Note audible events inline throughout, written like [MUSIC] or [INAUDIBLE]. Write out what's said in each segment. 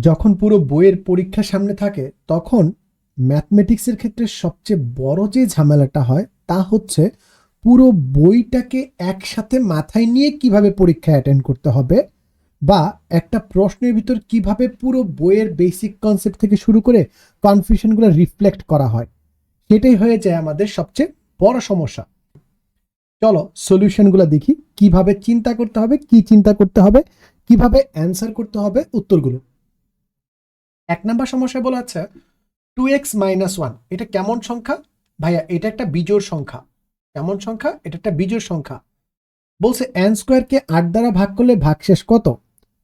যখন পুরো বইয়ের পরীক্ষা সামনে থাকে, তখন ম্যাথমেটিক্সের ক্ষেত্রে সবচেয়ে বড় যে ঝামেলাটা হয়, তা হচ্ছে পুরো বইটাকে একসাথে মাথায় নিয়ে কীভাবে পরীক্ষা অ্যাটেন্ড করতে হবে বা একটা প্রশ্নের ভিতর কীভাবে পুরো বইয়ের বেসিক কনসেপ্ট থেকে শুরু করে কনফিউশনগুলো রিফ্লেক্ট করা হয়। সেটাই হয়ে যায় আমাদের সবচেয়ে বড় সমস্যা। চলো সলিউশনগুলো দেখি, কীভাবে চিন্তা করতে হবে, কি চিন্তা করতে হবে, কীভাবে অ্যান্সার করতে হবে, উত্তরগুলো। এক নাম্বার সমস্যায় বলা আছে টু এক্স মাইনাস ওয়ান এটা কেমন সংখ্যা? ভাইয়া, এটা একটা বিজোড় সংখ্যা। কেমন সংখ্যা? এটা একটা বিজোড় সংখ্যা। বলছে এন স্কোয়ারকে আট দ্বারা ভাগ করলে ভাগশেষ কত?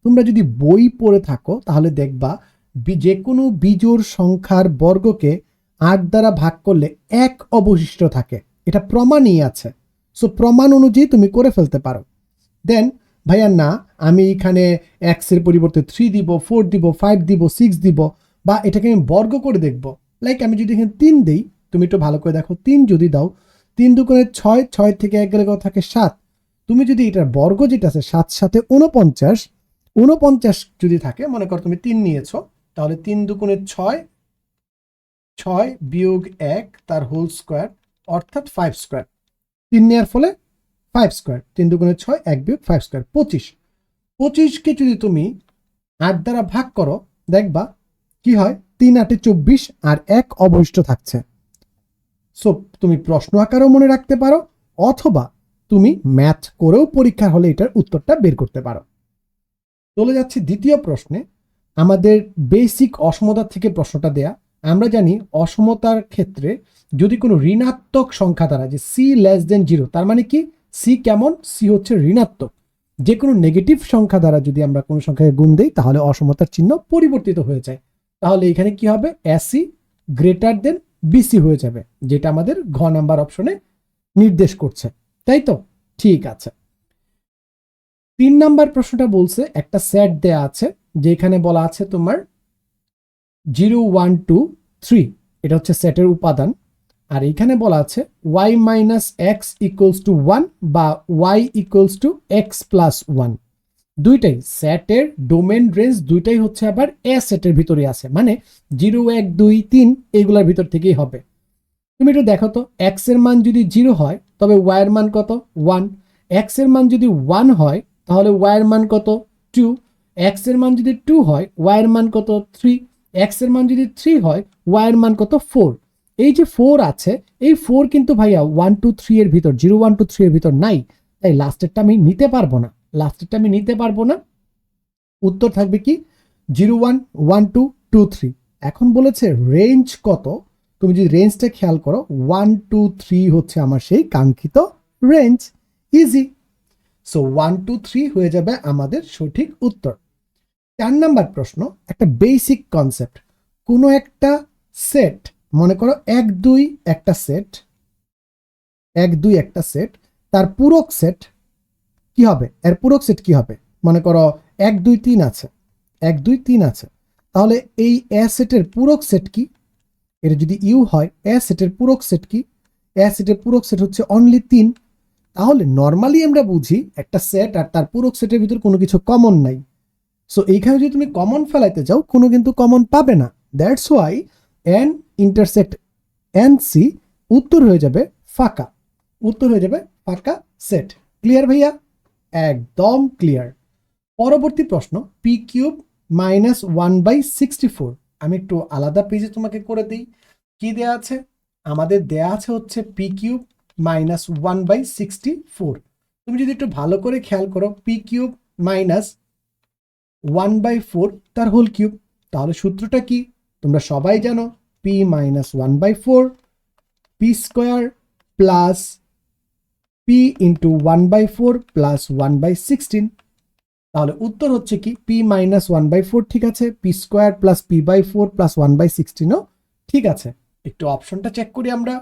তোমরা যদি বই পড়ে থাকো, তাহলে দেখবা যে কোনো বিজোড় সংখ্যার বর্গকে আট দ্বারা ভাগ করলে এক অবশিষ্ট থাকে। এটা প্রমাণই আছে। সো প্রমাণ অনুযায়ী তুমি করে ফেলতে পারো। দেন ভাইয়া, না, আমি এখানে এক্সের পরিবর্তে থ্রি দিব ফোর দিব ফাইভ দিব সিক্স দিব, বা এটাকে আমি বর্গ করে দেখব। লাইক আমি যদি এখানে তিন দিই, তুমি একটু ভালো করে দেখো, তিন যদি দাও, তিন দুগুণে ছয় ছয় থেকে এক গেলে থাকে? সাত। তুমি যদি এটার বর্গ যেটা আছে, সাত সাথে উনপঞ্চাশ উনপঞ্চাশ যদি থাকে, মনে করো তুমি তিন নিয়েছো, তাহলে তিন দুগুণে ছয় ছয় বিয়োগ এক তার হোল স্কোয়ার অর্থাৎ ফাইভ স্কোয়ার তিন নেওয়ার ফলে ফাইভ স্কোয়ার, তিন দুগুণে ছয়, এক বিয়োগ ফাইভ স্কোয়ার, পঁচিশ। পঁচিশকে যদি তুমি আট দ্বারা ভাগ করো, দেখবা কি হয়? তিন আটে চব্বিশ আর এক অবশিষ্ট থাকছে। সো তুমি প্রশ্ন আকারেও মনে রাখতে পারো, অথবা তুমি ম্যাথ করেও পরীক্ষা হলে এটার উত্তরটা বের করতে পারো। চলে যাচ্ছে দ্বিতীয় প্রশ্নে। আমাদের বেসিক অসমতা থেকে প্রশ্নটা দেয়া। আমরা জানি অসমতার ক্ষেত্রে যদি কোনো ঋণাত্মক সংখ্যা দ্বারা যে সি লেস দেন জিরো তার মানে কি? সি কেমন? সি হচ্ছে ঋণাত্মক। যে কোনো নেগেটিভ সংখ্যা দ্বারা যদি আমরা কোনো সংখ্যাকে গুণ দিই, তাহলে অসমতার চিহ্ন পরিবর্তিত হয়ে যায়। তাহলে এখানে কি হবে? এসি গ্রেটার দেন বিসি হয়ে যাবে, যেটা আমাদের ঘ নাম্বার অপশনে নির্দেশ করছে। তাই তো? ঠিক আছে। তিন নাম্বার প্রশ্নটা বলছে, একটা সেট দেয়া আছে, যেখানে বলা আছে তোমার জিরো ওয়ান টু থ্রি এটা হচ্ছে সেটের উপাদান। আর এখানে বলা আছে Y minus X equals to one বা Y equals to X plus one দুইটাই সেটের ডোমেন রেঞ্জ দুইটাই হচ্ছে আবার এ সেটের ভিতরে আছে। মানে জিরো এক, দুই, তিন এগুলোর ভিতর থেকেই হবে। তুমি একটু দেখো তো এক্সের মান যদি জিরো হয়, তবে ওয়াই এর মান কত? ওয়ান এক্সের মান যদি ওয়ান হয়, তাহলে ওয়াই এর মান কত? টু এক্সের মান যদি টু হয় ওয়াই এর মান কত? থ্রি এক্সের মান যদি থ্রি হয় ওয়াই এর মান কত? ফোর এই যে ফোর আছে, এই ফোর কিন্তু ভাইয়া ওয়ান টু থ্রি এর ভিতর জিরো ওয়ান টু থ্রি এর ভিতর নাই। তাই লাস্টেরটা আমি নিতে পারব না। লাস্টেরটা আমি নিতে পারব না। উত্তর থাকবে কি? Zero one one two two three এখন বলেছে রেঞ্জ কত? তুমি যদি রেঞ্জটা খেয়াল করো ওয়ান টু থ্রি হচ্ছে আমার সেই কাঙ্ক্ষিত range is so one two three হয়ে যাবে আমাদের সঠিক উত্তর। চার নাম্বার প্রশ্ন, একটা বেসিক কনসেপ্ট কোনো একটা সেট মনে করো এক, দুই, একটা সেট এক, দুই, একটা সেট তার পূরক সেট কি হবে? এর পূরক সেট কি হবে? মনে করো এক, দুই, তিন আছে। এক, দুই, তিন আছে। তাহলে এই এ সেটের পূরক সেট কি? এটা যদি ইউ হয়, এ সেটের পূরক সেট কি? এ সেটের পূরক সেট হচ্ছে অনলি তিন। তাহলে নর্মালি আমরা বুঝি একটা সেট আর তার পূরক সেটের ভিতর কোনো কিছু কমন নাই। সো এইখানে যদি তুমি কমন ফেলাইতে যাও, কোনো কিন্তু কমন পাবে না। That's why N intersect N C উত্তর হয়ে যাবে ফাঁকা। উত্তর হয়ে যাবে ফাঁকা সেট ক্লিয়ার ভাইয়া? একদম ক্লিয়ার পরবর্তী প্রশ্ন P cube minus one by sixty four আমি একটু আলাদা পেজে তোমাকে করে দিই। কি দেয়া আছে? আমাদের দেয়া আছে হচ্ছে P cube minus one by sixty four তুমি যদি একটু ভালো করে খেয়াল করো P cube minus one by four তার হোল কিউব তাহলে সূত্রটা কি? তোমরা সবাই জানো। P minus one by four P square plus P into one by four plus one by sixteen তাহলে উত্তর হচ্ছে কি P minus one by four ঠিক আছে P square plus P by four plus one by সিক্সটিনও ঠিক আছে। একটু অপশনটা চেক করি আমরা।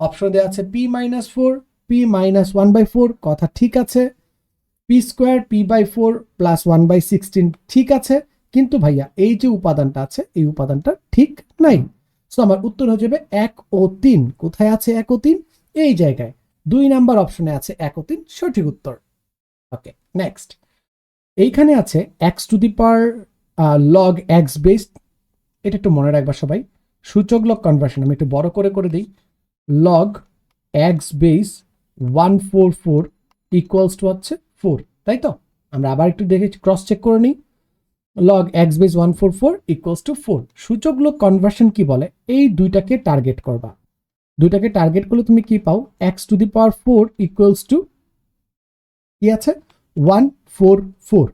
অপশন দেওয়া আছে P minus four P minus one by four কথা ঠিক আছে। P square P by four plus one by sixteen ঠিক আছে। কিন্তু ভাইয়া, এই যে উপাদানটা আছে, এই উপাদানটা ঠিক নাই। সো আমার উত্তর হয়ে যাবে এক ও তিন। কোথায় আছে এক ও তিন? এই জায়গায়। দুই নাম্বার অপশনে আছে এক ও তিন, সঠিক উত্তর। ওকে নেক্সট এইখানে আছে x to the power log x based এটা একটু মনে রাখবা সবাই। সূচক লগ কনভার্সন আমি একটু বড় করে করে দিই। Log x base one four four equals to হচ্ছে ফোর তাই তো? আমরা আবার একটু দেখে ক্রস চেক করে নিই। Log x base one four four equals to four সূচক লগ কনভার্সন কি বলে? এই দুইটাকে টার্গেট করবা। দুইটাকে টার্গেট করলে তুমি কি পাও? X to the power four equals to কি আছে? ওয়ান ফোর ফোর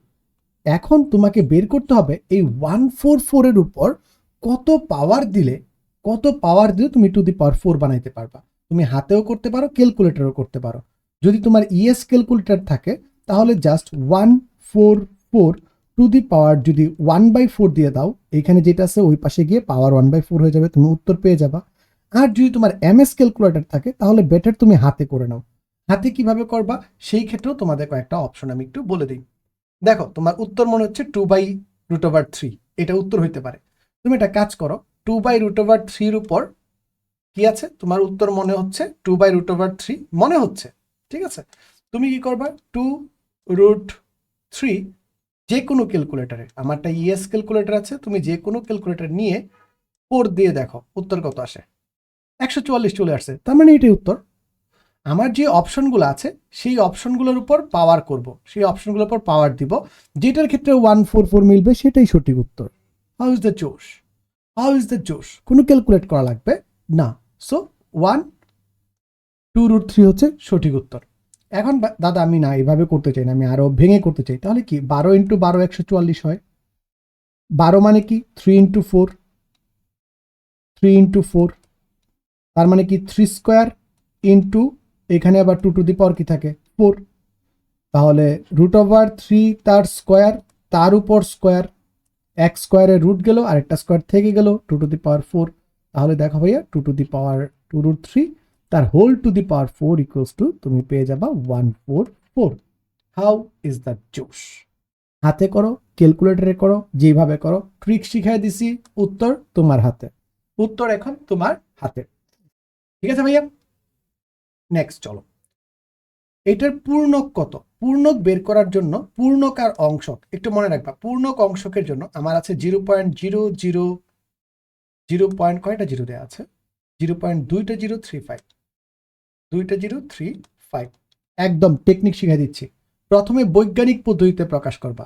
এখন তোমাকে বের করতে হবে এই ওয়ান ফোর ফোরের উপর কত পাওয়ার দিলে, কত পাওয়ার দিলে তুমি টু দি পাওয়ার ফোর বানাইতে পারবা। তুমি হাতেও করতে পারো ক্যালকুলেটরও করতে পারো। যদি তোমার ইএস ক্যালকুলেটর থাকে, তাহলে just one four four to the power যদি ওয়ান বাই ফোর দিয়ে দাও, এখানে যেটা আছে ওই পাশে গিয়ে পাওয়ার ওয়ান বাই ফোর হয়ে যাবে, তুমি উত্তর পেয়ে যাবা। আর যদি তোমার এমএস ক্যালকুলেটর থাকে, তাহলে বেটার তুমি হাতে করে নাও। হাতে কীভাবে করবা? সেই ক্ষেত্রেও তোমাদের কয়েকটা অপশন আমি একটু বলে দিই। দেখো, তোমার উত্তর মনে হচ্ছে two by root over three এটা উত্তর হইতে পারে। তুমি একটা কাজ করো টু বাই রুট ওভার থ্রির উপর কি আছে? তোমার উত্তর মনে হচ্ছে two by root over three মনে হচ্ছে। ঠিক আছে? তুমি কি করবা? টু রুট থ্রি যে কোনো ক্যালকুলেটারে আমারটা ইএস ক্যালকুলেটর আছে, তুমি যে কোনো ক্যালকুলেটর নিয়ে ফোর দিয়ে দেখো, উত্তর কত আসে? একশো চুয়াল্লিশ চলে আসছে, তার মানে এটাই উত্তর। আমার যে অপশনগুলো আছে, সেই অপশনগুলোর উপর পাওয়ার করব, সেই অপশনগুলোর উপর পাওয়ার দিব, যেটার ক্ষেত্রে ওয়ান ফোর ফোর মিলবে, সেটাই সঠিক উত্তর। How is the josh how is the josh কোনো ক্যালকুলেট করা লাগবে? না। So one two root three হচ্ছে সঠিক উত্তর। এখন দাদা, আমি না, এভাবে করতে চাই না, আমি আরও ভেঙে করতে চাই। তাহলে কি, বারো ইন্টু বারো একশো চুয়াল্লিশ হয়? বারো মানে কি? Three into four three into four তার মানে কি থ্রি স্কোয়ার ইন্টু এখানে আবার টু টু দি পাওয়ার কি থাকে? ফোর তাহলে রুট ওভার থ্রি তার স্কোয়ার তার উপর স্কোয়ার এক স্কোয়ারের রুট গেল, আরেকটা স্কোয়ার থেকে গেল two to the power four তাহলে দেখো ভাইয়া two to the power two root three তার whole to the power four equals to তুমি পেয়ে যাবা one four four. How is the josh? হাতে করো, ক্যালকুলেটরে করো যেভাবে করো, ট্রিক শিখাই দিছি, উত্তর তোমার হাতে। উত্তর এখন তোমার হাতে। ঠিক আছে ভাইয়া? নেক্সট চলো। এটার পূর্ণক কত? পূর্ণক বের করার জন্য পূর্ণক আর অংশক, একটু মনে রাখবা, পূর্ণক অংশকের জন্য আমার আছে zero point zero zero zero point কয়টা জিরো দেওয়া আছে? জিরো পয়েন্ট দুইটা জিরো থ্রি ফাইভ। দুইটা জিরো থ্রি ফাইভ একদম টেকনিক শিখে দিচ্ছি। প্রথমে বৈজ্ঞানিক পদ্ধতিতে প্রকাশ করবা।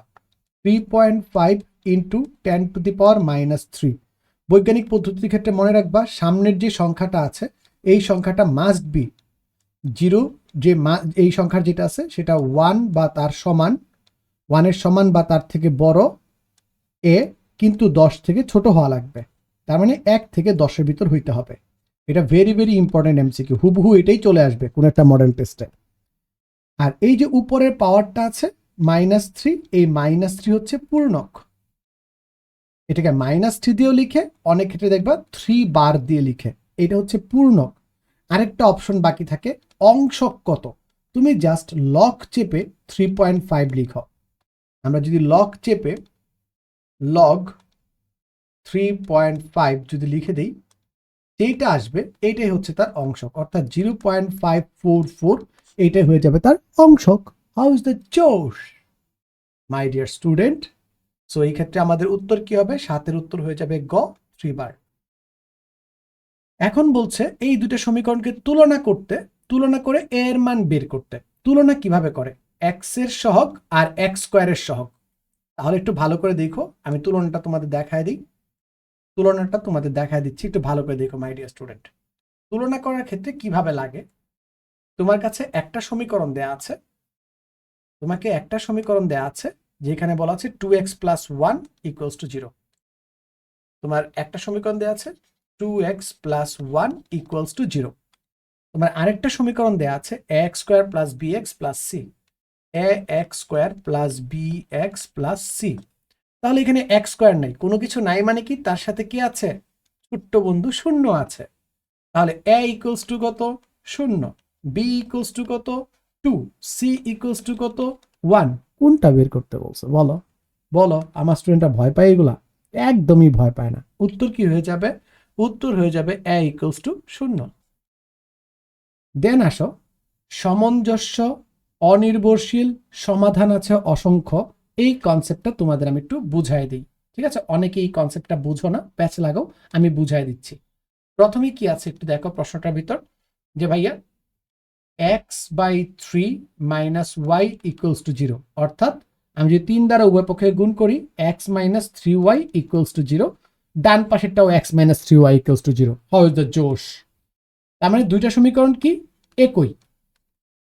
Three point five into ten to the power minus three বৈজ্ঞানিক পদ্ধতির ক্ষেত্রে মনে রাখবা, সামনের যে সংখ্যাটা আছে, এই সংখ্যাটা মাস্ট বি জিরো যে এই সংখ্যার যেটা আছে, সেটা ওয়ান বা তার সমান। ওয়ানের সমান বা তার থেকে বড়। এ কিন্তু দশ থেকে ছোট হওয়া লাগবে। তার মানে এক থেকে দশের ভিতর হইতে হবে। এটা ভেরি ভেরি ইম্পর্টেন্ট এমসিকিউ হুবহু এটাই চলে আসবে কোনো একটা মডেল টেস্টে আর এই যে উপরের পাওয়ারটা আছে মাইনাস থ্রি এই মাইনাস থ্রি হচ্ছে পূর্ণক। এটাকে মাইনাস থ্রি দিয়েও লিখে, অনেক ক্ষেত্রে দেখবা থ্রি বার দিয়ে লিখে, এটা হচ্ছে পূর্ণক। আরেকটা অপশন বাকি থাকে, অংশক কত? তুমি জাস্ট লক চেপে থ্রি পয়েন্ট ফাইভ লিখো। আমরা যদি লক চেপে লগ থ্রি পয়েন্ট ফাইভ যদি লিখে দিই যেইটা আসবে, এইটাই হচ্ছে তার অংশক। অর্থাৎ zero point five four four, এইটাই হয়ে যাবে তার অংশক। হাউ ইজ দ্য জোশ মাই ডিয়ার স্টুডেন্ট সো এই ক্ষেত্রে আমাদের উত্তর কি হবে? সাতের উত্তর হয়ে যাবে গ থ্রি বার এখন বলছে, এই দুটো সমীকরণকে তুলনা করতে, তুলনা করে এর মান বের করতে। তুলনা কীভাবে করে? এক্সের সহগ আর এক্স স্কোয়ারের সহগ। তাহলে একটু ভালো করে দেখো, আমি তুলনাটা তোমাদের দেখায় দিই। তুলনাটা তোমাদের দেখায় দিচ্ছি, একটু ভালো করে দেখো মাই ডিয়ার স্টুডেন্ট তুলনা করার ক্ষেত্রে কীভাবে লাগে? তোমার কাছে একটা সমীকরণ দেয়া আছে। তোমাকে একটা সমীকরণ দেয়া আছে, যেখানে বলা আছে two x plus one equals to zero তোমার একটা সমীকরণ দেয়া আছে two x plus one equals to zero তোমার আরেকটা সমীকরণ দেয়া আছে A x square plus B x plus C A x square plus B x plus C তাহলে এখানে এক্স স্কোয়ার নাই। কোনো কিছু নাই মানে কি? তার সাথে কি আছে? ছোট্ট বন্ধু শূন্য আছে। তাহলে এ ইকুয়ালস টু কত? শূন্য। বি ইকুয়ালস টু কত? টু সি ইকুয়ালস টু কত? ওয়ান কোনটা বের করতে বলছো? বলো। বলো। আমার স্টুডেন্টরা ভয় পায় এগুলা? একদমই ভয় পায় না। উত্তর কি হয়ে যাবে? উত্তর হয়ে যাবে এ ইকুয়ালস টু শূন্য। দেন আসো। সামঞ্জস্য, অনির্ভরশীল, সমাধান আছে অসংখ্য। এই কনসেপ্টটা তোমাদের আমি একটু বুঝাই দিই, ঠিক আছে? অনেকে এই কনসেপ্টটা বুঝো না, প্যাচ লাগাও, আমি বুঝাই দিচ্ছি। প্রথমে কি আছে একটু দেখো প্রশ্নটার ভিতর, যে ভাইয়া x by three minus Y equals to zero অর্থাৎ আমি যদি তিন দ্বারা উভয় পক্ষে গুণ করি x minus three Y equals to zero done পাশেরটাও x minus three Y equals to zero is the josh তার মানে দুইটা সমীকরণ কি? একই।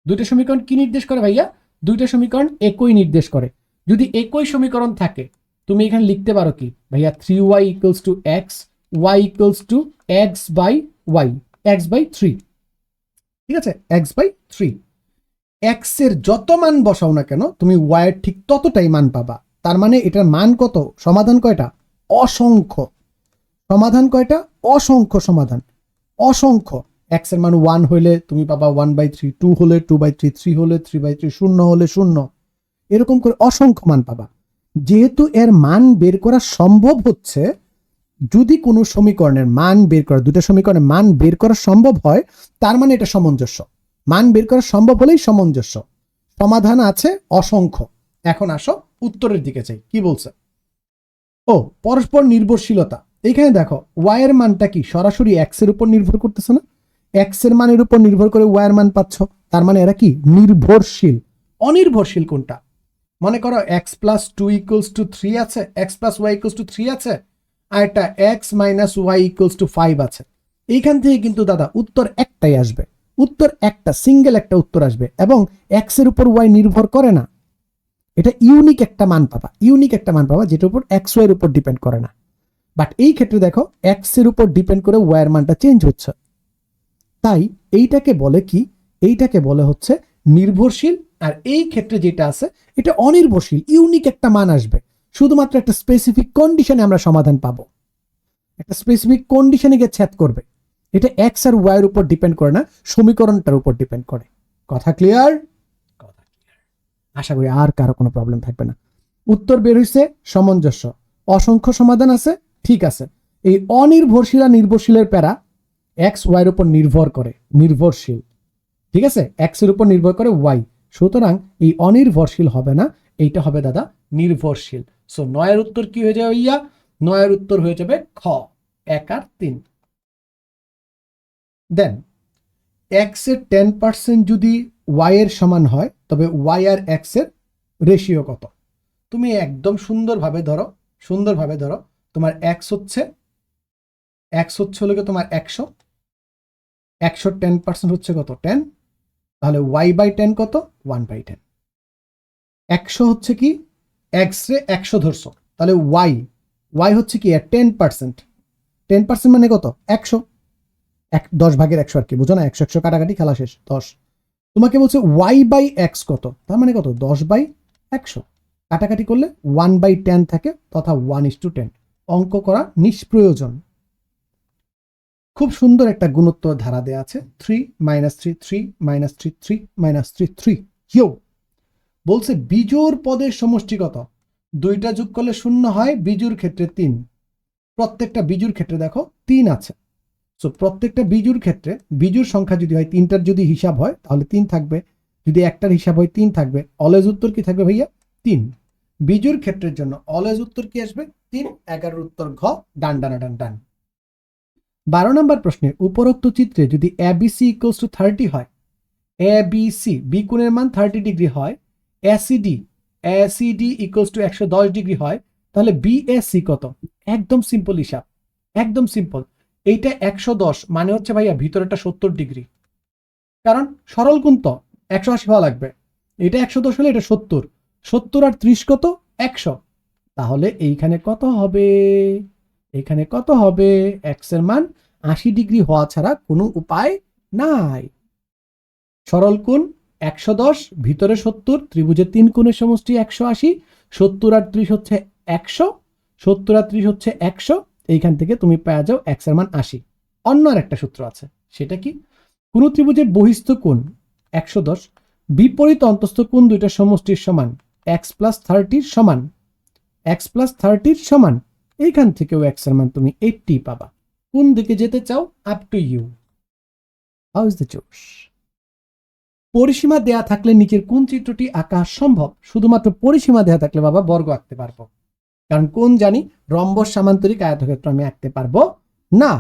দুইটা সমীকরণ কি নির্দেশ করে ভাইয়া? দুইটা সমীকরণ একই নির্দেশ করে। যদি একই সমীকরণ থাকে, তুমি এখানে লিখতে পারো কি? ভাইয়া three Y equals to x Y equals to x by Y x by three ঠিক আছে? এক্স বাই থ্রি এক্সের যত মান বসাও না কেন, তুমি ওয়াই এর ঠিক ততটাই মান পাবা। তার মানে এটার মান কত? সমাধান কয়টা? অসংখ্য। সমাধান কয়টা? অসংখ্য সমাধান। অসংখ্য। এক্সের মান ওয়ান হলে তুমি পাবা ওয়ান বাই থ্রি টু হলে টু বাই থ্রি থ্রি হলে থ্রি বাই থ্রি শূন্য হলে শূন্য। এরকম করে অসংখ্য মান পাবা। যেহেতু এর মান বের করা সম্ভব হচ্ছে, যদি কোনো সমীকরণের মান বের করা, দুটো সমীকরণের মান বের করা সম্ভব হয়, তার মানে এটা সামঞ্জস্য। মান বের করা সম্ভব হলেই সামঞ্জস্য। সমাধান আছে অসংখ্য। এখন আসো উত্তরের দিকে চাই। কি বলছে? ও, পরস্পর নির্ভরশীলতা। এখানে দেখো ওয়াই এর মানটা কি? সরাসরি এক্সের উপর নির্ভর করতেছে না? এক্সের মানের উপর নির্ভর করে ওয়াই এর মান পাচ্ছ। তার মানে এরা কি? নির্ভরশীল। অনির্ভরশীল কোনটা? মনে করো x plus two equals to three আছে x plus Y equals to three আছে, আর একটা x minus Y equals to five আছে। এইখান থেকে কিন্তু দাদা উত্তর একটাই আসবে। উত্তর একটা সিঙ্গেল একটা উত্তর আসবে এবং এক্সের উপর ওয়াই নির্ভর করে না। এটা ইউনিক একটা মান পাবা ইউনিক একটা মান পাবা যেটার উপর এক্স ওয়াই এর উপর ডিপেন্ড করে না। বাট এই ক্ষেত্রে দেখো এক্সের উপর ডিপেন্ড করে ওয়াই এর মানটা চেঞ্জ হচ্ছে। তাই এইটাকে বলে কি? এইটাকে বলে হচ্ছে নির্ভরশীল আর এই ক্ষেত্রে যেটা আছে এটা অনির্ভরশীল ইউনিক একটা মান আসবে। শুধুমাত্র একটা স্পেসিফিক কন্ডিশনে আমরা সমাধান পাবো। একটা স্পেসিফিক কন্ডিশনে গিয়ে ছেদ করবে। এটা এক্স আর ওয়াই এর উপর ডিপেন্ড করে না সমীকরণটার উপর ডিপেন্ড করে। কথা ক্লিয়ার কথা ক্লিয়ার আশা করি আর কারও কোনো প্রবলেম থাকবে না। উত্তর বের হয়েছে সামঞ্জস্য। অসংখ্য সমাধান আছে ঠিক আছে। এই অনির্ভরশীল আর নির্ভরশীলের প্যারা এক্স ওয়াইয়ের উপর নির্ভর করে নির্ভরশীল। ঠিক আছে? এক্সের উপর নির্ভর করে ওয়াই সুতরাং এই অনির্ভরশীল হবে না, এইটা হবে দাদা নির্ভরশীল। সো নয়ের উত্তর কি হয়ে যাবে ইয়া নয়ের উত্তর হয়ে যাবে খ, এক আর তিন। দেন এক্সের টেন পার্সেন্ট যদি ওয়াই এর সমান হয়, তবে ওয়াই আর এক্সের রেশিও কত? তুমি একদম সুন্দরভাবে ধরো সুন্দরভাবে ধরো, তোমার এক্স হচ্ছে এক্স হচ্ছে হলো তোমার একশো। একশো টেন পার্সেন্ট হচ্ছে কত? টেন তাহলে ওয়াই বাই টেন কত? ওয়ান বাই টেন একশো হচ্ছে কি? এক্স রে একশো ধরছো। তাহলে ওয়াই ওয়াই হচ্ছে কি? টেন পার্সেন্ট টেন পার্সেন্ট মানে কত? একশো। এক, দশ ভাগের একশো আর কি, বুঝো না? একশো একশো কাটাকাটি খেলা শেষ, দশ। তোমাকে বলছে ওয়াই বাই এক্স কত? তার মানে কত? দশ বাই একশো। কাটাকাটি করলে ওয়ান বাই টেন থাকে, তথা ওয়ান ইস টু টেন অঙ্ক করা নিষ্প্রয়োজন। খুব সুন্দর একটা গুণোত্তর ধারা দেওয়া আছে three minus three three minus three three minus three three হিও বলছে বিজোড় পদের সমষ্টি কত? দুইটা যোগ করলে শূন্য হয় বিজুর ক্ষেত্রে তিন। প্রত্যেকটা বিজুর ক্ষেত্রে দেখো, তিন আছে। সো প্রত্যেকটা বিজুর ক্ষেত্রে বিজুর সংখ্যা যদি হয়, তিনটার যদি হিসাব হয়, তাহলে তিন থাকবে। যদি একটার হিসাব হয়, তিন থাকবে। অলয়েজ উত্তর কি থাকবে ভাইয়া? তিন। বিজুর ক্ষেত্রের জন্য অলয়েজ উত্তর কি আসবে? তিন, এগারোর উত্তর ঘ, ডান, ডানা, ডান ডান। বারো নম্বর প্রশ্নে উপরোক্ত চিত্রে যদি A B C equals to thirty হয় এ বি সি বি কোণের মান থার্টি ডিগ্রি হয় এসিডি এসিডি ইকুয়ালস টু একশো দশ ডিগ্রি হয়, তাহলে বিএসসি কত? একদম সিম্পল হিসাব, একদম সিম্পল এইটা একশো দশ মানে হচ্ছে ভাইয়া ভিতরেটা সত্তর ডিগ্রি কারণ সরল কোণ তো, একশো আশি হওয়া লাগবে। এটা একশো দশ হলে এটা সত্তর। সত্তর আর ত্রিশ কত? একশো। তাহলে এইখানে কত হবে? এখানে কত হবে? এক্সের মান আশি ডিগ্রি হওয়া ছাড়া কোনো উপায় নাই। সরল কোণ একশো দশ, ভিতরে সত্তর, ত্রিভুজের তিন কোণের সমষ্টি একশো আশি, সত্তর আর ত্রিশ হচ্ছে একশো, সত্তর আর ত্রিশ হচ্ছে একশো, এইখান থেকে তুমি পেয়ে যাও এক্সের মান আশি। অন্য আর একটা সূত্র আছে, সেটা কি? কোন ত্রিভুজের বহিস্থ কোণ একশো দশ, বিপরীত অন্তস্থ কোণ দুইটা সমষ্টির সমান এক্স প্লাস থার্টির সমান এক্স প্লাস থার্টির সমান এইখান থেকেও এক্সের মান তুমি এইটটি পাবা। কোন দিকে যেতে চাও up to you how is the josh পরিসীমা দেয়া থাকলে নিচের কোন চিত্রটি আঁকা সম্ভব? শুধুমাত্র পরিসীমা দেয়া থাকলে বাবা বর্গ আঁকতে পারব। কারণ কোন জানি রম্বস সামান্তরিক আয়তক্ষেত্র আমি আঁকতে পারব না।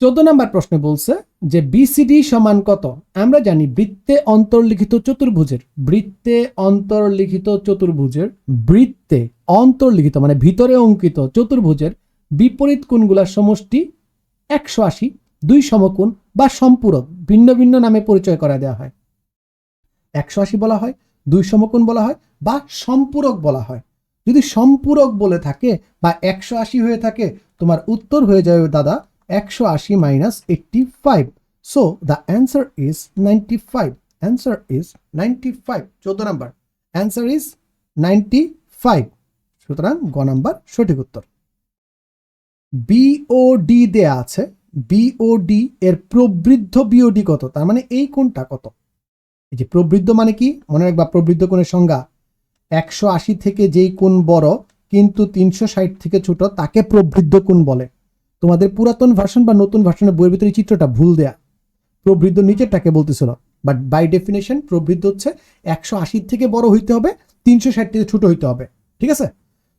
চোদ্দ নম্বর প্রশ্নে বলছে যে বিসিডি সমান কত? আমরা জানি বৃত্তে অন্তর্লিখিত চতুর্ভুজের, বৃত্তে অন্তর্লিখিত চতুর্ভুজের বৃত্তে অন্তর্লিখিত মানে ভিতরে অঙ্কিত চতুর্ভুজের বিপরীত কোণগুলার সমষ্টি একশো আশি, দুই সমকোণ বা সম্পূরক, ভিন্ন ভিন্ন নামে পরিচয় করা দেওয়া হয়। একশো আশি বলা হয়, দুই সমকোণ বলা হয় বা সম্পূরক বলা হয়। যদি সম্পূরক বলে থাকে বা একশো আশি হয়ে থাকে, তোমার উত্তর হয়ে যাবে দাদা, একশো আশি minus eighty five so the answer is ninety five answer is ninety five চোদ্দ number. Answer is ninety five সুতরাং গ নাম্বার সঠিক উত্তর। বিওডি দেয়া আছে। বিওডি এর প্রবৃদ্ধ বিওডি কত? তার মানে এই কোনটা কত? এই যে প্রবৃদ্ধ মানে কি? মনে রাখবা প্রবৃদ্ধ কোণের সংজ্ঞা। একশো আশি থেকে যেই কোণ বড়, কিন্তু তিনশো ষাট থেকে ছোট, তাকে প্রবৃদ্ধ কোণ বলে। তোমাদের পুরাতন ভার্সন বা নতুন ভার্সনের বইয়ের ভিতরে চিত্রটা ভুল দেয়া। প্রবৃদ্ধ নিচেরটাকে বলতেছিল। বাট বাই ডেফিনেশন প্রবৃদ্ধ হচ্ছে একশো আশির থেকে বড় হইতে হবে, তিনশো ষাট থেকে ছোট হইতে হবে। ঠিক আছে?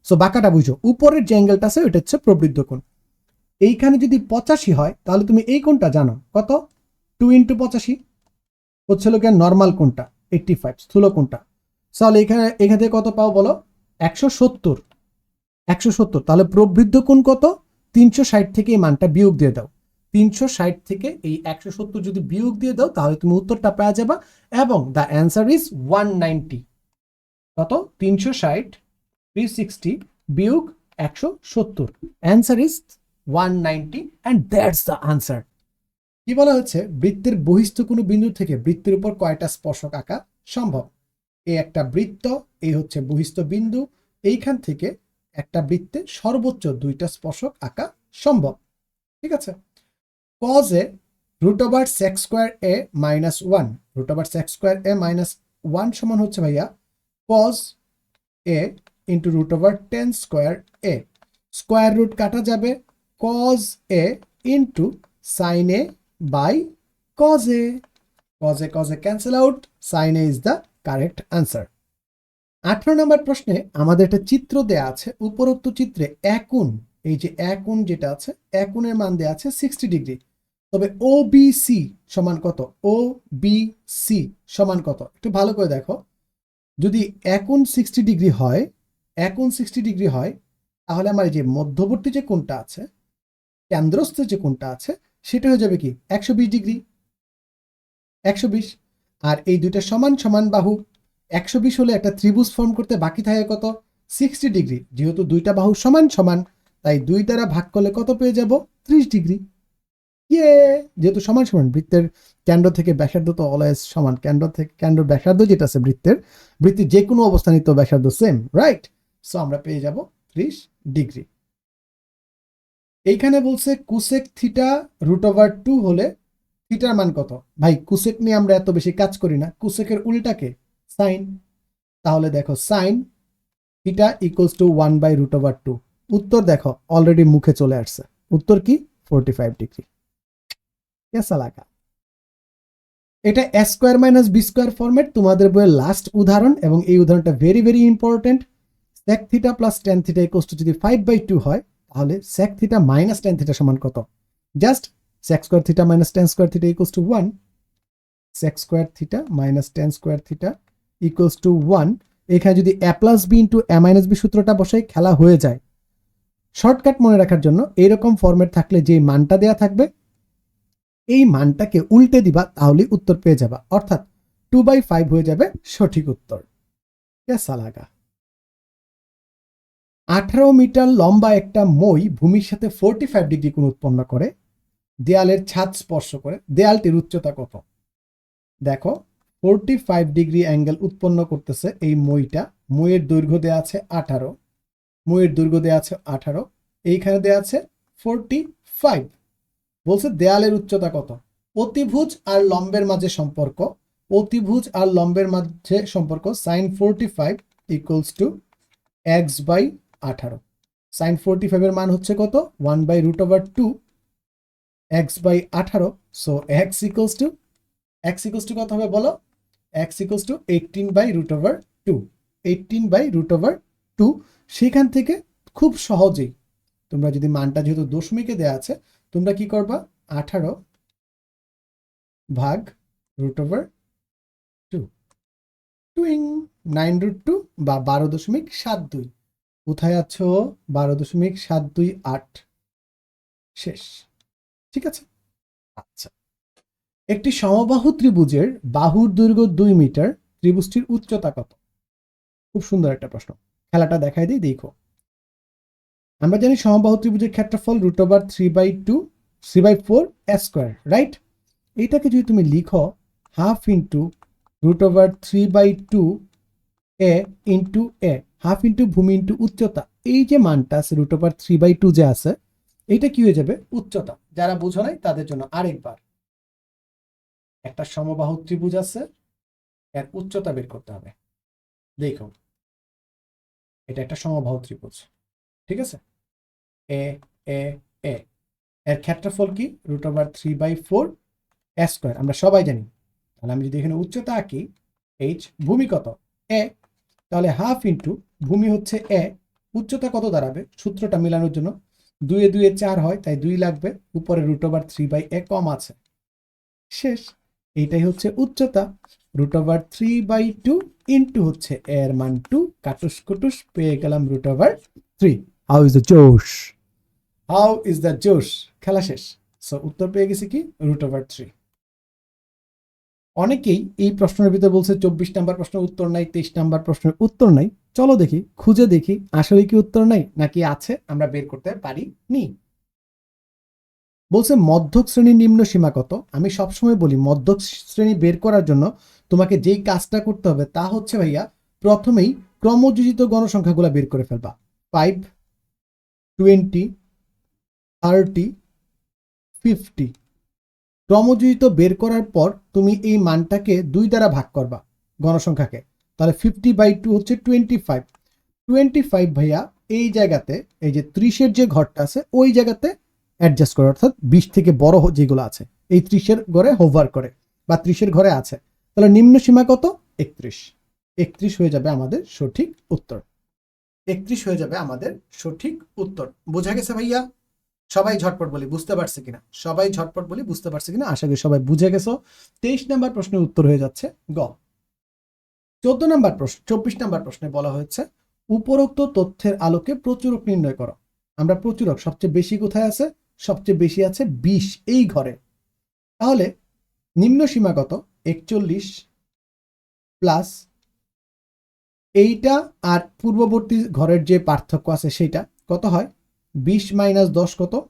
সো বাঁকাটা বুঝো। উপরের যে অ্যাঙ্গেলটা আছে, ওইটা হচ্ছে প্রবৃদ্ধ কোণ। এইখানে যদি পঁচাশি হয়, তাহলে তুমি এই কোণটা জানো। কত? টু ইন্টু পঁচাশি হচ্ছে কি নর্মাল কোণটা এইটটি ফাইভ স্থূল কোণটা। তাহলে এখানে, এখান থেকে কত পাও বলো? একশো সত্তর। একশো সত্তর। তাহলে প্রবৃদ্ধ কোণ কত? তিনশো ষাট থেকে এই মানটা বিয়োগ দিয়ে দাও। তিনশো ষাট থেকে এই একশো সত্তর যদি বিয়োগ দিয়ে দাও, তাহলে তুমি উত্তরটা পাওয়া যাবা। এবং the answer is one ninety কত? তিনশো ষাট থ্রি সিক্সটি বিয়োগ একশো সত্তর। Is one ninety and that's the answer কি বলা হচ্ছে বৃত্তের বহিস্থ কোনো বিন্দু থেকে বৃত্তের উপর কয়টা স্পর্শক আঁকা সম্ভব? এ একটা বৃত্ত এই হচ্ছে বহিস্থ বিন্দু, এইখান থেকে একটা বৃত্তে সর্বোচ্চ দুইটা স্পর্শক আঁকা সম্ভব। ঠিক আছে? Cos A root over sec square A minus one root over sec square A minus one সমান হচ্ছে ভাইয়া cos A into root over tan square A square root কাটা যাবে cos A into sine A by cos A cos A cos A cancel out sine A is the correct answer আঠারো নম্বর প্রশ্নে আমাদের একটা চিত্র দেয়া আছে, উপরোক্ত চিত্রে একুন এই যে একুন যেটা আছে একুনের মান দেয়া আছে সিক্সটি ডিগ্রি তবে ও বি সি সমান কত? ও বি সি সমান কত? একটু ভালো করে দেখো। যদি একুন সিক্সটি ডিগ্রি হয় একুন সিক্সটি ডিগ্রি হয়, তাহলে আমার এই যে মধ্যবর্তী যে কোণটা আছে, কেন্দ্রস্থ যে কোণটা আছে, সেটা হয়ে যাবে কি একশো বিশ ডিগ্রি একশো বিশ। আর এই দুইটা সমান সমান বাহু, একশো বিশ হলে একটা ত্রিভুজ ফর্ম করতে বাকি থাকে কত? সিক্সটি ডিগ্রি যেহেতু দুইটা বাহু সমান সমান, তাই দুই দ্বারা ভাগ করলে কত পেয়ে যাব? ত্রিশ ডিগ্রি ইয়ে! যেহেতু সমান সমান বৃত্তের কেন্দ্র থেকে ব্যাসার্ধ তো অলওয়েজ সমান। কেন্দ্র থেকে, কেন্দ্র ব্যাসার্ধ যেটা আছে বৃত্তের, বৃত্তির যে কোনো অবস্থানিত ব্যাসার্ধ সেম রাইট সো আমরা পেয়ে যাব ত্রিশ ডিগ্রি। এইখানে বলছে cosec theta root over two হলে থিটার মান কত? ভাই কুসেক নিয়ে আমরা এত বেশি কাজ করি না। কুসেকের উল্টাকে সাইন তাহলে দেখো sine theta equals to one by root over two উত্তর দেখো অলরেডি মুখে চলে আসছে। উত্তর কি? ফোরটি ফাইভ ডিগ্রি কেসা লাগা? এটা A square minus B square format তোমাদের বইয়ের লাস্ট উদাহরণ এবং এই উদাহরণটা very very important sec theta plus tan theta equals to যদি ফাইভ বাই টু হয়, তাহলে sec theta minus tan theta সমান কত? Just sec square theta minus tan square theta equals to one sec square theta minus tan square theta equals to one এখানে যদি A plus B into A minus B সূত্রটা বসাই, খেলা হয়ে যায়। Shortcut মনে রাখার জন্য এইরকম ফর্মেট থাকলে যে মানটা দেয়া থাকবে, এই মানটাকে উল্টে দিবা তাহলে উত্তর পেয়ে যাবা। অর্থাৎ টু বাই ফাইভ হয়ে যাবে সঠিক উত্তর। কেসা লাগা আঠারো মিটার লম্বা একটা মই ভূমির সাথে ফোরটি ফাইভ ডিগ্রি কোণ উৎপন্ন করে। দেয়ালের ছাদ স্পর্শ করে। দেয়ালটির উচ্চতা কত? দেখো ফোরটি ফাইভ ডিগ্রি অ্যাঙ্গেল উৎপন্ন করতেছে এই মইটা। মইয়ের দৈর্ঘ্য দেওয়া আছে আঠারো। মইয়ের দৈর্ঘ্য দেওয়া আছে আঠারো। এইখানে দেওয়া আছে ফোরটি ফাইভ বলছে দেয়ালের উচ্চতা কত? অতিভুজ আর লম্বের মাঝে সম্পর্ক। অতিভুজ আর লম্বের মাঝে সম্পর্ক। Sine forty five equals to x by আঠারো। সাইন ফোরটি ফাইভের মান হচ্ছে কত? One by root over two x by আঠারো। So x equals to x equals to কত হবে বলো? X equals to eighteen by root over two eighteen by root over two সেখান থেকে খুব সহজেই তোমরা যদি মানটা যেহেতু দশমিকে দেওয়া আছে, তোমরা কি করবা? আঠারো ভাগ রুট ওভার টু টুইং নাইন রুট টু বা বারো দশমিক সাত দুই। কোথায় আছো? বারো দশমিক সাত দুই আট। শেষ। ঠিক আছে? আচ্ছা। একটি সমবাহু ত্রিভুজের বাহুর দৈর্ঘ্য দুই মিটার, ত্রিভুজটির উচ্চতা কত? খুব সুন্দর একটা প্রশ্ন। খেলাটা দেখাই দিই, দেখো। আমরা জানি সমবাহু ত্রিভুজের ক্ষেত্রফল root over three by two three by four square right এইটাকে যদি তুমি লিখো half into root over three by two A into A half into ভূমি ইন্টু উচ্চতা। এই যে মানটা আছে root over three by two যে আছে, এইটা কি হয়ে যাবে? উচ্চতা। যারা বুঝো নাই, তাদের জন্য আরেকবার। একটা সমবাহু ত্রিভুজ আছে, এর উচ্চতা বের করতে হবে। দেখো এটা একটা সমবাহু ত্রিভুজ, ঠিক আছে? এ এ এ এর ক্ষেত্রফল কি? Root over three by four square আমরা সবাই জানি। তাহলে আমি যদি এখানে উচ্চতা আঁকি এইচ ভূমি কত? এ তাহলে হাফ ইন্টু ভূমি হচ্ছে এ উচ্চতা কত দাঁড়াবে? সূত্রটা মেলানোর জন্য দুয়ে দুয়ে চার হয় তাই দুই লাগবে উপরে root over three by A কম আছে। শেষ এইটাই হচ্ছে উচ্চতা root over three by two into হচ্ছে এর মান টু কাটুস কুটুস পেয়ে গেলাম root over three how is the josh how is the josh খেলা শেষ। সো উত্তর পেয়ে গেছি কি? রুট ওভার থ্রি অনেকেই এই প্রশ্নের ভিতরে বলছে চব্বিশ নাম্বার প্রশ্নের উত্তর নাই, তেইশ নাম্বার প্রশ্নের উত্তর নাই। চলো দেখি, খুঁজে দেখি আসলে কি উত্তর নাই নাকি আছে, আমরা বের করতে পারি নি বলছে, মধ্যক শ্রেণির নিম্ন সীমা কত? আমি সবসময় বলি, মধ্যক শ্রেণি বের করার জন্য তোমাকে যেই কাজটা করতে হবে তা হচ্ছে ভাইয়া, প্রথমেই ক্রমযোজিত গণসংখ্যাগুলো বের করে ফেলবা। ফাইভ টোয়েন্টি থার্টি ফিফটি ক্রমযোজিত বের করার পর তুমি এই মানটাকে দুই দ্বারা ভাগ করবা গণসংখ্যাকে। তাহলে ফিফটি বাই টু হচ্ছে টোয়েন্টি ফাইভ টোয়েন্টি ফাইভ ভাইয়া এই জায়গাতে, এই যে ত্রিশের যে ঘরটা আছে, ওই জায়গাতে অ্যাডজাস্ট করে, অর্থাৎ বিশ থেকে বড় যেগুলো আছে, এই ত্রিশের ঘরে হোভার করে বা ত্রিশের ঘরে আছে। তাহলে নিম্ন সীমা কত? একত্রিশ। একত্রিশ হয়ে যাবে আমাদের সঠিক উত্তর। একত্রিশ হয়ে যাবে আমাদের সঠিক উত্তর। বোঝা গেছে ভাইয়া? সবাই ঝটপট বলি, বুঝতে পারছে কিনা? সবাই ঝটপট বলি, বুঝতে পারছে কিনা? আশা করি সবাই বুঝে গেছো। তেইশ নাম্বার প্রশ্নের উত্তর হয়ে যাচ্ছে গ। চোদ্দ নাম্বার প্রশ্ন, চব্বিশ নাম্বার প্রশ্নে বলা হয়েছে, উপরোক্ত তথ্যের আলোকে প্রচুরক নির্ণয় করো। আমরা প্রচুরক, সবচেয়ে বেশি কোথায় আছে? সবচেয়ে বেশি আছে বিশ, এই ঘরে। তাহলে নিম্ন সীমা কত? একচল্লিশ প্লাস এইটা আর পূর্ববর্তী ঘরের যে পার্থক্য আছে সেটা কত হয়? বিশ মাইনাস দশ কত?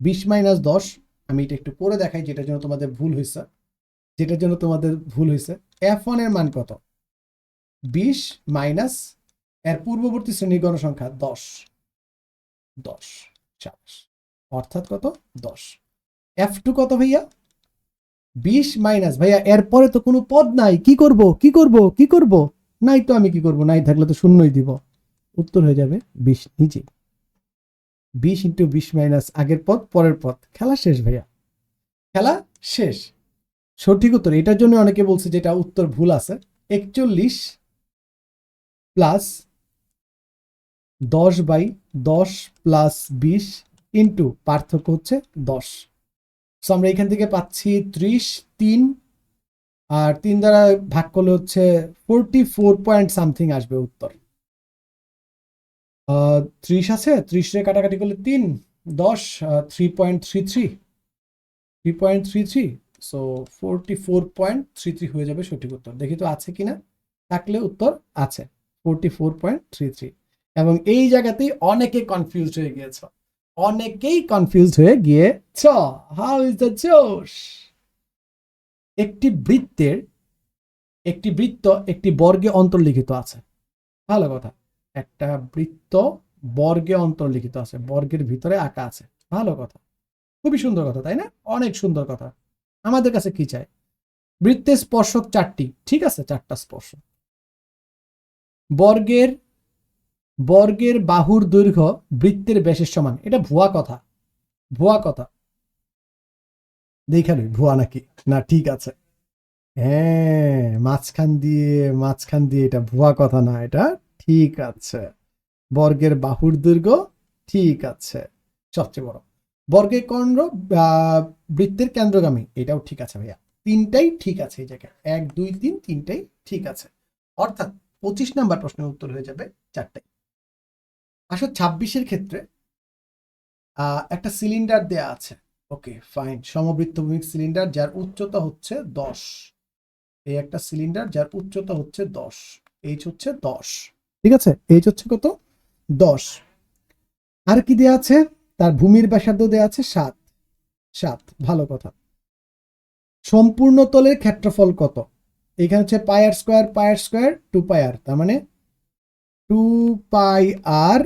বিশ মাইনাস দশ, আমি এটা একটু পরে দেখাই যেটার জন্য তোমাদের ভুল হয়েছে। যেটার জন্য তোমাদের ভুল হয়েছে। এফ ওয়ানের মান কত? বিশ মাইনাস এর পূর্ববর্তী শ্রেণির গণসংখ্যা দশ। দশ চাষ অর্থাৎ কত? দশ। এফ টু কত ভাইয়া? বিশ মাইনাস। ভাইয়া, এরপরে তো কোনো পদ নাই। কি করব? কি করব? কি করব? নাই তো আমি কি করব? নাই থাকলে তো শূন্যই দিব। উত্তর হয়ে যাবে বিশ, নিচে। বিশ ইন্টু বিশ মাইনাস আগের পথ পরের পথ খেলা শেষ, ভাইয়া। খেলা শেষ। সঠিক উত্তর, এটার জন্য অনেকে বলছে যেটা উত্তর ভুল আছে। একচল্লিশ প্লাস দশ বাই দশ প্লাস বিশ ইন্টু পার্থক্য হচ্ছে দশ। সো আমরা এখান থেকে পাচ্ছি ত্রিশ, তিন, আর তিন দ্বারা ভাগ করলে হচ্ছে ফোরটি ফোর পয়েন্ট সামথিং আসবে উত্তর। ত্রিশ আছে ত্রিশে কাটাকাটি করলে তিন, দশ three point three so forty four point three three হয়ে যাবে সঠিক উত্তর। দেখি তো আছে কিনা, থাকলে উত্তর আছে forty four point three three এবং এই জায়গাতেই অনেকে কনফিউজড হয়ে গিয়েছ, অনেকেই কনফিউজড হয়ে গিয়েছ। হাউ ইজ দ্য জোশ একটি বৃত্তের, একটি বৃত্ত, একটি বর্গে অন্তর্লিখিত আছে। ভালো কথা। একটা বৃত্ত বর্গে অন্তর্লিখিত আছে, বর্গের ভিতরে আঁকা আছে। ভালো কথা। খুবই সুন্দর কথা, তাই না? অনেক সুন্দর কথা। আমাদের কাছে কি চাই? বৃত্তের স্পর্শক চারটি, ঠিক আছে? চারটা স্পর্শক। বর্গের বর্গের বাহুর দৈর্ঘ্য বৃত্তের ব্যাসের সমান। এটা ভুয়া কথা। ভুয়া কথা। দেখালি ভুয়া নাকি? না, ঠিক আছে। হ্যাঁ মাঝখান দিয়ে মাঝখান দিয়ে এটা ভুয়া কথা না, এটা ঠিক আছে। বর্গের বাহুর দৈর্ঘ্য ঠিক আছে। সবচেয়ে বড়। বর্গের আহ, বৃত্তের কেন্দ্রগামী এটাও ঠিক আছে ভাইয়া। তিনটাই ঠিক আছে এই জায়গায়। এক দুই তিন তিনটাই ঠিক আছে। অর্থাৎ পঁচিশ নাম্বার প্রশ্নের উত্তর হয়ে যাবে চারটাই আসলে ছাব্বিশের ক্ষেত্রে একটা সিলিন্ডার দেয়া আছে। Okay fine. সমবৃত্তভূমিক সিলিন্ডার যার উচ্চতা হচ্ছে দশ। এই একটা সিলিন্ডার যার উচ্চতা হচ্ছে দশ। এইচ হচ্ছে দশ। ঠিক আছে? এইচ হচ্ছে কত? দশ। আর কি দেয়া আছে? তার ভূমির ব্যাসার্ধ দেয়া আছে সাত। সাত, ভালো কথা। সম্পূর্ণ তলের ক্ষেত্রফল কত? এখানে হচ্ছে pi r square pi r square, two pi r তার মানে টু পাই আর,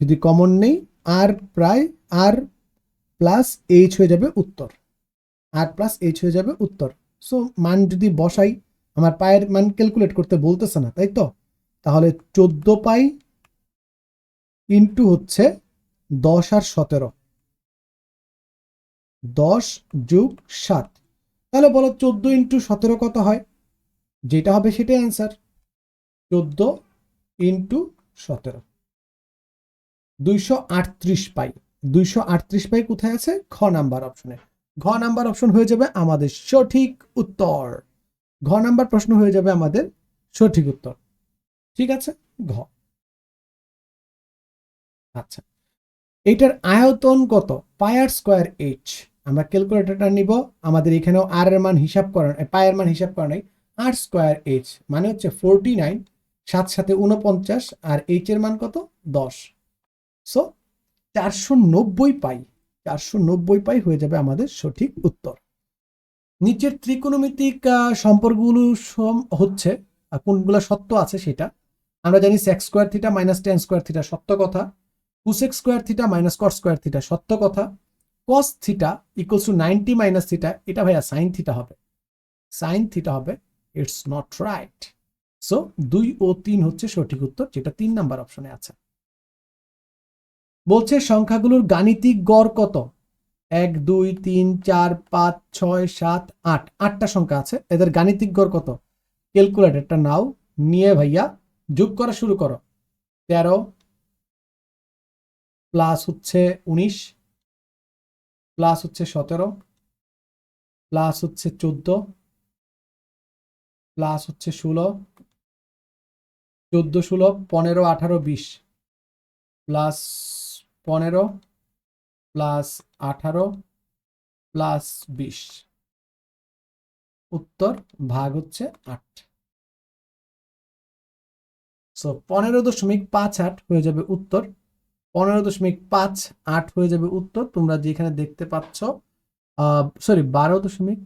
যদি কমন নেই, আর প্রায় আর প্লাস এইচ হয়ে যাবে উত্তর। আর প্লাস এইচ হয়ে যাবে উত্তর। সো মান যদি বসাই, আমার পায়ের মান ক্যালকুলেট করতে বলতেছে না, তাই তো? তাহলে চোদ্দ পাই ইন্টু হচ্ছে দশ আর সতেরো। দশ যোগ সাত। তাহলে বলো চোদ্দ ইন্টু সতেরো কত হয়? যেটা হবে সেটাই অ্যান্সার। চোদ্দ ইন্টু সতেরো। দুইশো আটত্রিশ পাই। দুইশো আটত্রিশ পাই কোথায় আছে? খ নাম্বার অপশনে। ঘ নাম্বার অপশন হয়ে যাবে আমাদের সঠিক উত্তর। ঘ নাম্বার প্রশ্ন হয়ে যাবে আমাদের সঠিক উত্তর। ঠিক আছে? ঘ। আচ্ছা। এটার আয়তন কত? Pi r square H. আমরা ক্যালকুলেটরটা নিব। আমাদের এখানেও আর এর মান হিসাব করা পায়ের মান হিসাব করা নাই। আর স্কোয়ার এইচ। মানে হচ্ছে ফোরটি নাইন, সাত সাথে উনপঞ্চাশ আর এইচ এর মান কত? দশ। সো, চারশো নব্বই পাই। চারশো নব্বই পাই হয়ে যাবে আমাদের সঠিক উত্তর। নিচের ত্রিকোণমিতিক সম্পর্কগুলো সম- হচ্ছে কোনগুলো সত্য আছে সেটা আমরা জানি sec square theta minus tan square theta সত্য কথা cosec square theta minus cot square theta সত্য কথা cos theta equals to ninety minus theta এটা ভাইয়া সাইন থিটা হবে। সাইন থিটা হবে ইটস নট রাইট সো দুই ও তিন হচ্ছে সঠিক উত্তর, যেটা তিন নাম্বার অপশনে আছে। বলছে সংখ্যাগুলোর গাণিতিক গড় কত? এক, দুই, তিন, চার, পাঁচ, ছয়, সাত, আট। আটটা সংখ্যা আছে, এদের গাণিতিক গড় কত? ক্যালকুলেটরটা নাও, নিয়ে ভাইয়া যোগ করা শুরু করো। তেরো প্লাস হচ্ছে উনিশ, প্লাস হচ্ছে সতেরো, প্লাস হচ্ছে চোদ্দ, প্লাস হচ্ছে ষোলো, চোদ্দ, ষোলো, পনেরো, আঠারো, বিশ, প্লাস পনেরো, প্লাস আঠারো, প্লাস বিশ। উত্তর ভাগ হচ্ছে আট। সো পনেরো দশমিক পাঁচ আট হয়ে যাবে উত্তর। পনেরো দশমিক পাঁচ আট হয়ে যাবে উত্তর। তোমরা যেখানে দেখতে পাচ্ছ সরি বারো দশমিক,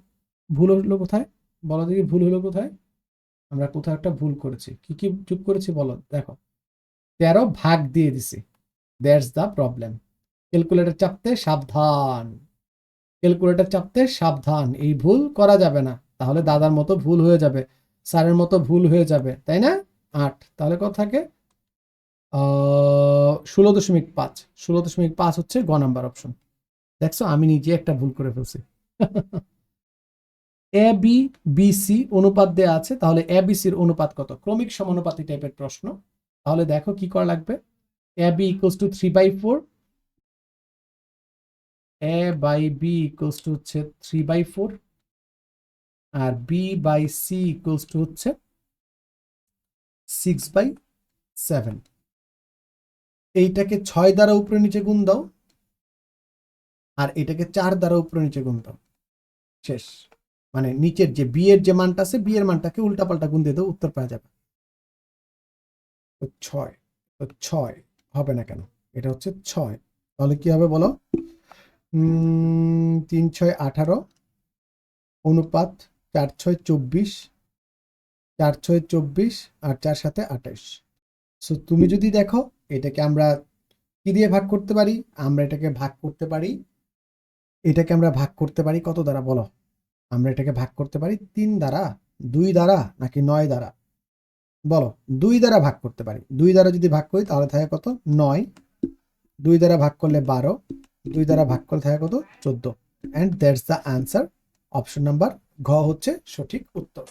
ভুল হলো কোথায়? বলো দেখি, ভুল হলো কোথায়? আমরা কোথাও একটা ভুল করেছি। কি কি চুপ করেছি বলো? দেখো, তেরো ভাগ দিয়ে দিছি। দ্যাটস দ্য প্রবলেম ক্যালকুলেটর চাপতে সাবধান। ক্যালকুলেটর চাপতে সাবধান। এই ভুল করা যাবে না। তাহলে দাদার মতো ভুল হয়ে যাবে। স্যারের মতো ভুল হয়ে যাবে। তাই না? আট। তাহলে কত থাকে? ষোলো দশমিক পাঁচ। ষোলো দশমিক পাঁচ হচ্ছে গ নাম্বার অপশন। দেখছ, আমি নিজে একটা ভুল করে ফেলছি। [LAUGHS] এ, বি বি, সি অনুপাত দেয়া আছে। তাহলে এ, বি সির অনুপাত কত? ক্রমিক সমানুপাতি টাইপের প্রশ্ন। তাহলে দেখো কি করা লাগবে? A, B equals to three by four A by B equals to হচ্ছে three by four R B by C equals to হচ্ছে সিক্স বাই সেভেন এইটাকে ছয় দ্বারা উপরে নিচে গুণ দাও, আর এটাকে চার দ্বারা উপরে নিচে গুণ দাও। শেষ। মানে নিচের যে বি এর যে মানটা আছে বি এর মানটাকে উল্টাপাল্টা গুণ দিয়ে দাও, উত্তর পাওয়া যাবে। ছয় ছয় হবে না কেন? এটা হচ্ছে ছয়। তাহলে কি হবে বলো? তিন ছয় আঠারো, অনুপাত চার ছয় চব্বিশ চার ছয় চব্বিশ আর চার সাথে আঠাশ সো তুমি যদি দেখো, এটাকে আমরা কি দিয়ে ভাগ করতে পারি? আমরা এটাকে ভাগ করতে পারি, এটাকে আমরা ভাগ করতে পারি কত দ্বারা বলো? আমরা এটাকে ভাগ করতে পারি তিন দ্বারা, দুই দ্বারা নাকি নয় দ্বারা? বলো, দুই দ্বারা ভাগ করতে পারি। দুই দ্বারা যদি ভাগ করি, তাহলে থাকে কত? নয়। দুই দ্বারা ভাগ করলে বারো। দুই দ্বারা ভাগ করলে থাকে কত? চোদ্দ। And that's the answer option number ঘ হচ্ছে সঠিক উত্তর।